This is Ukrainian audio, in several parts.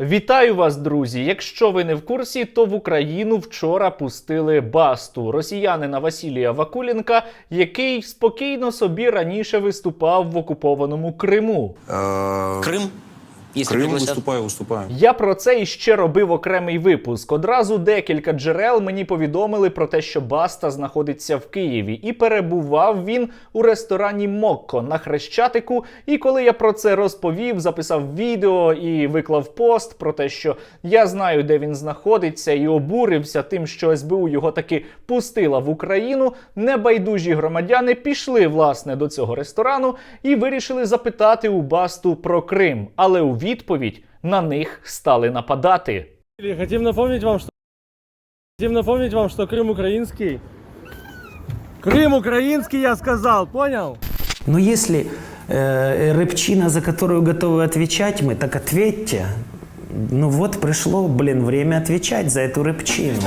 Вітаю вас, друзі! Якщо ви не в курсі, то в Україну вчора пустили басту росіянина Василія Вакуленка, який спокійно собі раніше виступав в окупованому Криму. Э, Крым, если Крым пригласят. выступаю, выступаю. Я про це іще робив окремий випуск. Одразу декілька джерел мені повідомили про те, що Баста знаходиться в Києві, і перебував він у ресторані Мокко на Хрещатику. І коли я про це розповів, записав відео і виклав пост про те, що я знаю, де він знаходиться, і обурився тим, що СБУ його таки пустила в Україну. Небайдужі громадяни пішли власне до цього ресторану і вирішили запитати у Басту про Крим, але у відповідь на них стали нападати. И Хотим напомнить вам, что хотим напомнить вам, что Крым украинский. Крым украинский, я сказал, понял? Но если э, рыбчина, за которую готовы отвечать мы, так ответьте. Ну вот пришло, блин, время отвечать за эту рыбчину.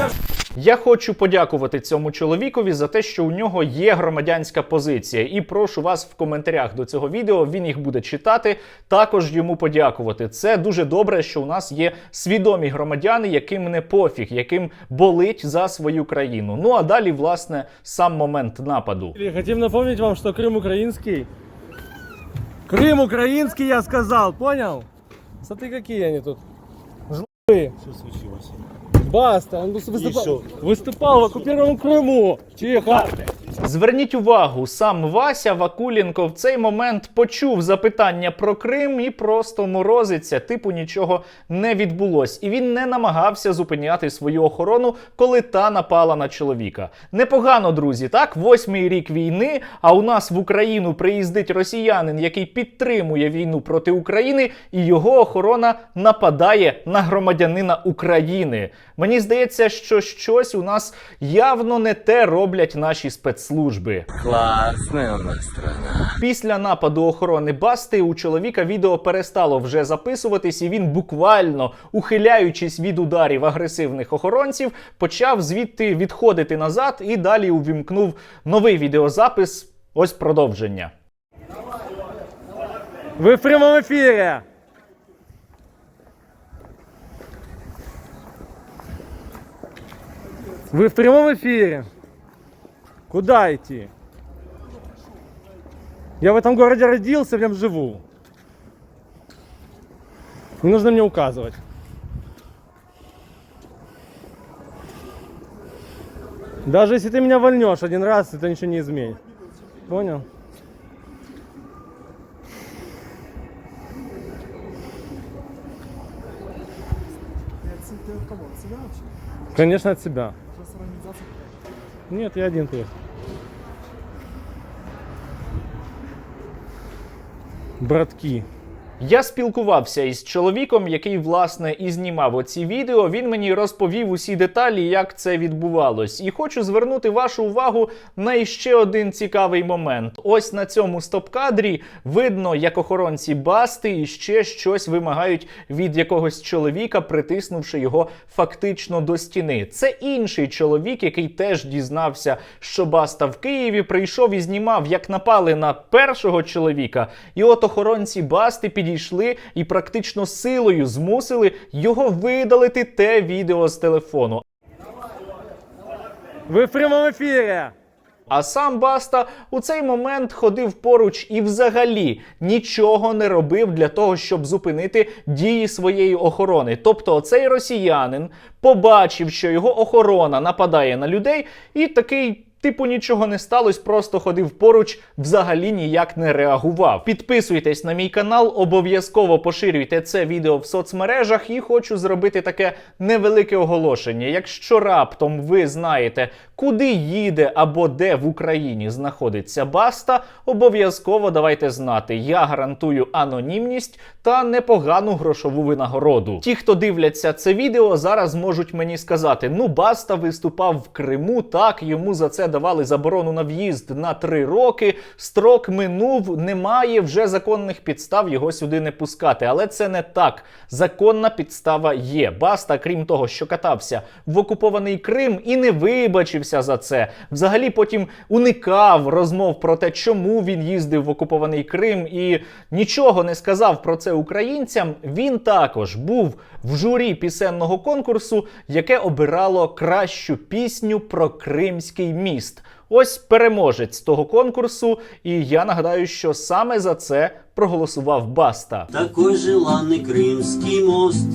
Я хочу подякувати цьому чоловікові за те, що у нього є громадянська позиція. І прошу вас в коментарях до цього відео. Він їх буде читати. Також йому подякувати. Це дуже добре, що у нас є свідомі громадяни, яким не пофіг, яким болить за свою країну. Ну а далі, власне, сам момент нападу. И Хотим напомнить вам, что Крым украинский. Крым украинский, я сказал, понял? Смотри, какие они тут. Жлобы. Что случилось? Баста, он выступал, выступал в оккупированном Крыму. Тихо. Зверніть увагу, сам Вася Вакуленко в цей момент почув запитання про Крим і просто морозиться, типу нічого не відбулось. І він не намагався зупиняти свою охорону, коли та напала на чоловіка. Непогано, друзі, так? Восьмий рік війни, а у нас в Україну приїздить росіянин, який підтримує війну проти України, і його охорона нападає на громадянина України. Мені здається, що щось у нас явно не те роблять наші спецслужби Классная у нас страна. Після нападу охорони Басти у чоловіка відео перестало вже записуватись, і він буквально, ухиляючись від ударів агресивних охоронців, почав звідти відходити назад і далі увімкнув новий відеозапис. Ось продовження. Вы в прямом эфире. Вы в прямом эфире. Куда идти? Я в этом городе родился, в нем живу. Не нужно мне указывать. Даже если ты меня вольнешь один раз, это ничего не изменит. Понял? Конечно, от себя. Нет, я один приехал. Братки. Я спілкувався із чоловіком, який власне і знімав оці відео. Він мені розповів усі деталі, як це відбувалось. І хочу звернути вашу увагу на іще один цікавий момент. Ось на цьому стоп-кадрі видно, як охоронці басти і ще щось вимагають від якогось чоловіка, притиснувши його фактично до стіни. Це інший чоловік, який теж дізнався, що баста в Києві прийшов і знімав, як напали на першого чоловіка. І от охоронці басти підійшли і практично силою змусили його видалити те відео з телефону. Вы в прямом эфире. А сам Баста у цей момент ходив поруч і взагалі нічого не робив для того, щоб зупинити дії своєї охорони. Тобто, цей росіянин побачив, що його охорона нападає на людей, і такий. Типу нічого не сталося, просто ходив поруч, взагалі ніяк не реагував. Підписуйтесь на мій канал, обов'язково поширюйте це відео в соцмережах і хочу зробити таке невелике оголошення. Якщо раптом ви знаєте, куди їде або де в Україні знаходиться Баста, обов'язково давайте знати. Я гарантую анонімність та непогану грошову винагороду. Ті, хто дивляться це відео, зараз можуть мені сказати: ну, Баста виступав в Криму, так йому за це давали заборону на в'їзд на три роки. Строк минув, немає вже законних підстав його сюди не пускати. Але це не так. Законна підстава є. Баста, крім того, що катався в окупований Крим і не вибачився вибачився за це. Взагалі потім уникав розмов про те, чому він їздив в окупований Крим, і нічого не сказав про це українцям. Він також був в журі пісенного конкурсу, яке обирало кращу пісню про Кримський міст. Ось переможець того конкурсу, і я нагадаю, що саме за це проголосував Баста. Такой желанный Крымский мост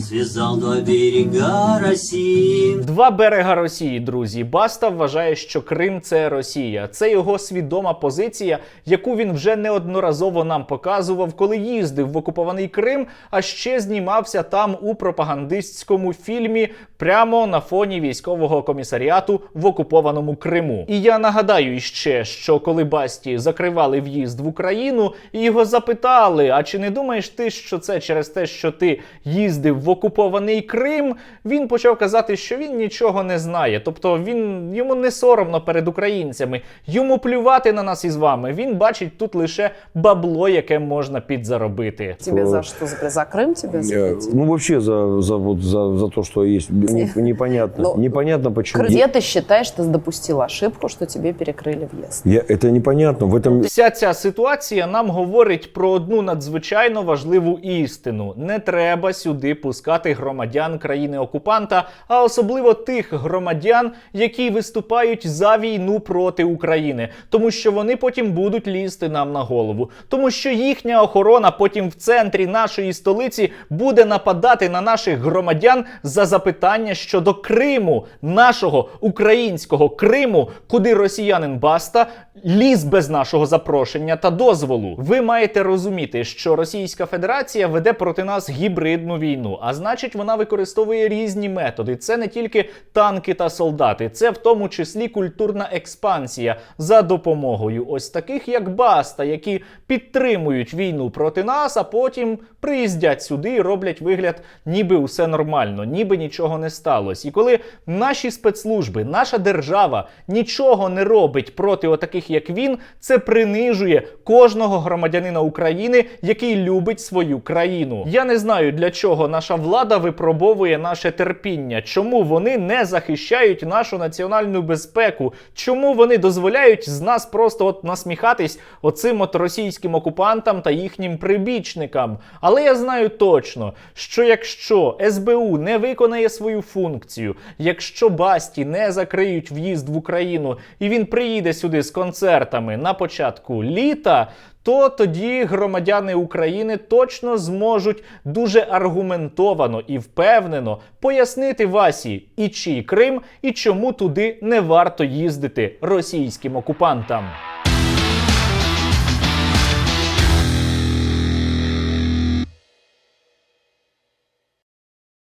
Связал два берега России Два берега Росії, друзі. Баста вважає, що Крим це Росія. Це його свідома позиція, яку він вже неодноразово нам показував, коли їздив в окупований Крим, а ще знімався там у пропагандистському фільмі прямо на фоні військового комісаріату в окупованому Криму. І я нагадаю іще, що коли Басті закривали в'їзд в Україну його запитали: а чи не думаєш ти, що це через те, що ти їздив в окупований Крим? Він почав казати, що він нічого не знає. Тобто він йому не соромно перед українцями, йому плювати на нас із вами. Він бачить тут лише бабло, яке можна підзаробити. Тебе за что? За, за Крым тебе Э, заплатили? Ну, вообще за, за, вот, за, за то, что есть. Не- непонятно. Ну, непонятно, почему. Где ты считаешь, ты допустил ошибку, что тебе перекрыли въезд? Я, это непонятно. В этом Вся ця ситуація нам говорить про одну надзвичайно важливу істину: не треба сюди пускати громадян країни-окупанта, а особливо тих громадян, які виступають за війну проти України, тому що вони потім будуть лізти нам на голову, тому що їхня охорона потім в центрі нашої столиці буде нападати на наших громадян за запитання щодо Криму, нашого українського Криму, куди росіянин Баста ліз без нашого запрошення та дозволу. Ви маєте розуміти, що Російська Федерація веде проти нас гібридну війну, а значить, вона використовує різні методи. Це не тільки танки та солдати, це в тому числі культурна експансія за допомогою ось таких, як Баста, які підтримують війну проти нас, а потім приїздять сюди і роблять вигляд, ніби усе нормально, ніби нічого не сталося. І коли наші спецслужби, наша держава нічого не робить проти отаких, як він, це принижує кожного громадянина України, який любить свою країну. Я не знаю, для чого наша влада випробовує наше терпіння, чому вони не захищають нашу національну безпеку, чому вони дозволяють з нас просто от насміхатись оцим от російським окупантам та їхнім прибічникам. Але я знаю точно, що якщо СБУ не виконає свою функцію, якщо Басті не закриють в'їзд в Україну і він приїде сюди з концертами на початку літа. То тоді громадяни України точно зможуть дуже аргументовано і впевнено пояснити Васі, і чий Крим, і чому туди не варто їздити російським окупантам.